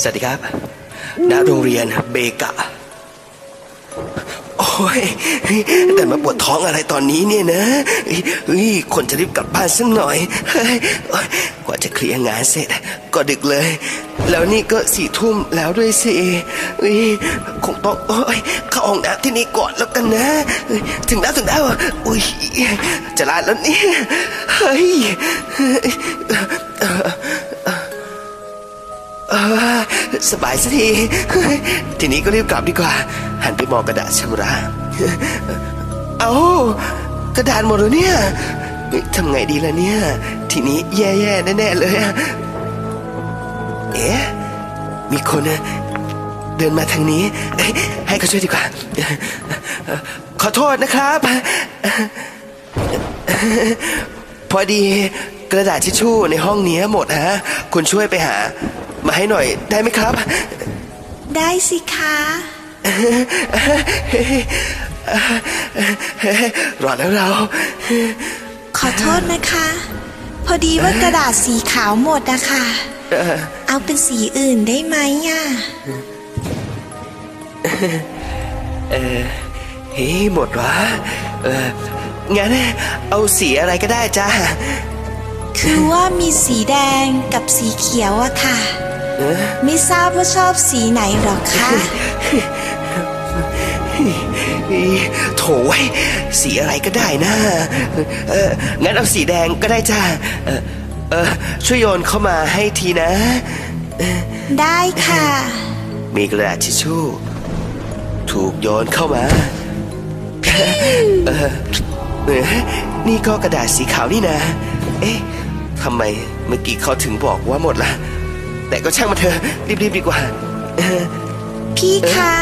สวัสดีครับ ณ โรงเรียนเบกะ โอ้ย แต่มาปวดท้องอะไรตอนนี้เนี่ยนะเฮ้ยคนจะรีบกลับบ้านสักหน่อย กว่าจะเคลียร์งานเสร็จ ก็ดึกเลย แล้วนี่ก็สี่ทุ่มแล้วด้วยสิเฮ้ยคงต้องโอ้ยเข้าห้องน้ำที่นี่ก่อนแล้วกันนะ ถึงแล้วถึงแล้ว อุ้ย จะลาแล้วเนี่ย เฮ้ย สบายสักที ทีนี้ก็รีบกลับดีกว่า หันไปมองกระดาษชำระ เอากระดาษหมดแล้วเนี่ยทำไงดีล่ะเนี่ย ทีนี้แย่ๆแน่ๆเลยอะเอ๊ะมีคนเดินมาทางนี้ ให้เขาช่วยดีกว่า ขอโทษนะครับ พอดีกระดาษทิชชู่ในห้องนี้หมดฮะ คุณช่วยไปหา มาให้หน่อยได้ไหมครับ ได้สิคะรอแล้วเรา ขอโทษนะคะ พอดีว่ากระดาษสีขาวหมดนะคะเอาเป็นสีอื่นได้ไหมอะเฮ้ยหมดวะเอองั้นเอาสีอะไรก็ได้จ้าคือว่ามีสีแดงกับสีเขียวอะค่ะเออ ไม่ทราบว่าชอบสีไหนหรอคะโถยสีอะไรก็ได้นะ เอองั้นเอาสีแดงก็ได้จ้าเออเออช่วยโยนเข้ามาให้ทีนะ ได้ค่ะ มีกระดาษทิชชู่ ถูกโยนเข้ามาเออเออนี่ก็กระดาษสีขาวนี่นะ เอ๊ะทำไมเมื่อกี้เขาถึงบอกว่าหมดล่ะ แต่ก็ช่างมาเถอะรีบๆดีกว่าเออพี่คะ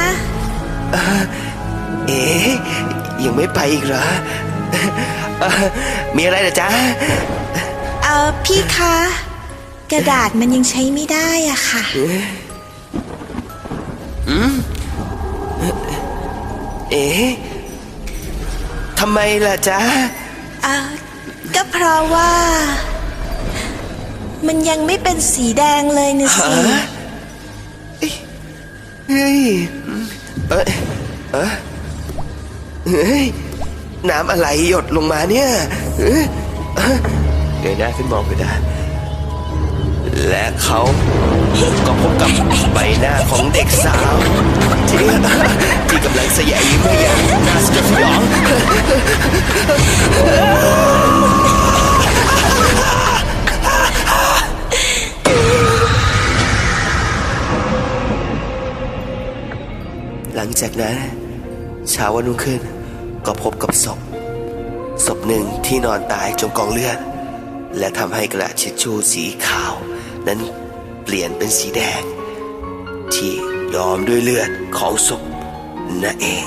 เอ๊ะยังไม่ไปอีกเหรอเอ่อมีอะไรเหรอจ๊ะ เออพี่คะ กระดาษมันยังใช้ไม่ได้อะค่ะเอ๊ะทำไมล่ะจ๊ะ เออก็เพราะว่า มันยังไม่เป็นสีแดงเลยนะสิ เฮ้ยเอ้ยเอ้ยเฮ้ย น้ำอะไรหยดลงมาเนี่ยเอ้ยเอ้ยเงยหน้าขึ้นมองไปได้และเขาก็พบกับใบหน้าของเด็กสาว ที่ที่กำลังเสยยิ้มอย่างน่าสยดสยอง หลังจากนั้นเช้าวันรุ่งขึ้นก็พบกับศพ ศพหนึ่งที่นอนตายจมกองเลือด และทำให้กระดาษทิชชู่สีขาว นั้นเปลี่ยนเป็นสีแดง ที่ยอมด้วยเลือดของศพนั่นเอง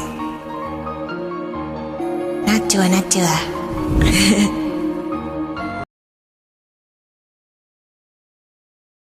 น่าเจือน่าเจือ